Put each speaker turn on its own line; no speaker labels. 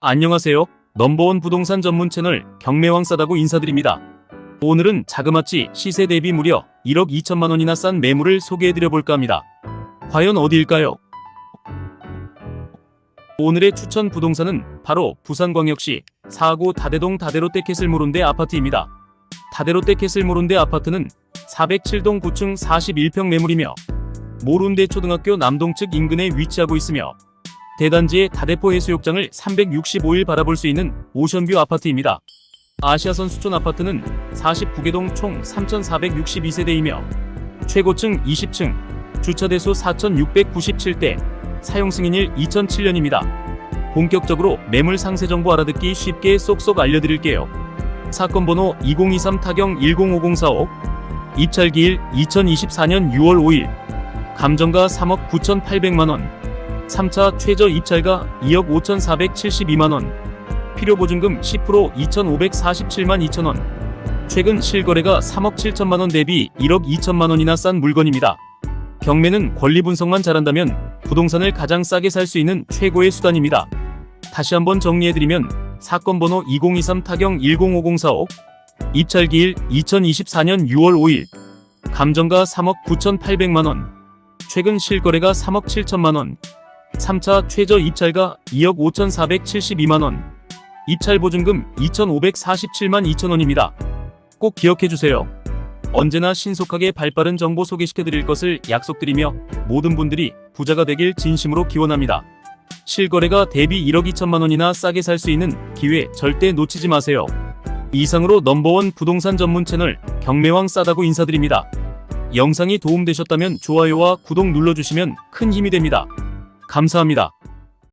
안녕하세요. 넘버원 부동산 전문 채널 경매왕 싸다고 인사드립니다. 오늘은 자그마치 시세 대비 무려 1억 2천만 원이나 싼 매물을 소개해드려 볼까 합니다. 과연 어디일까요? 오늘의 추천 부동산은 바로 부산광역시 사구 다대동 다대롯대 캐슬모론대 아파트입니다. 다대롯대 캐슬모론대 아파트는 407동 9층 41평 매물이며 모룬대 초등학교 남동측 인근에 위치하고 있으며 대단지의 다대포 해수욕장을 365일 바라볼 수 있는 오션뷰 아파트입니다. 아시아선 수촌 아파트는 49개동 총 3,462세대이며 최고층 20층, 주차대수 4,697대, 사용 승인일 2007년입니다. 본격적으로 매물 상세 정보 알아듣기 쉽게 쏙쏙 알려드릴게요. 사건 번호 2023 타경 105045, 입찰기일 2024년 6월 5일, 감정가 3억 9,800만원, 3차 최저 입찰가 2억 5,472만원, 필요보증금 10% 2,547만 2천원, 최근 실거래가 3억 7천만원 대비 1억 2천만원이나 싼 물건입니다. 경매는 권리 분석만 잘한다면 부동산을 가장 싸게 살 수 있는 최고의 수단입니다. 다시 한번 정리해드리면 사건 번호 2023 타경 105045, 입찰기일 2024년 6월 5일, 감정가 3억 9,800만원, 최근 실거래가 3억 7천만원, 3차 최저 입찰가 2억 5,472만원, 입찰 보증금 2,547만 2천원입니다. 꼭 기억해주세요. 언제나 신속하게 발빠른 정보 소개시켜드릴 것을 약속드리며 모든 분들이 부자가 되길 진심으로 기원합니다. 실거래가 대비 1억 2천만 원이나 싸게 살 수 있는 기회 절대 놓치지 마세요. 이상으로 넘버원 부동산 전문 채널 경매왕 싸다고 인사드립니다. 영상이 도움되셨다면 좋아요와 구독 눌러주시면 큰 힘이 됩니다. 감사합니다.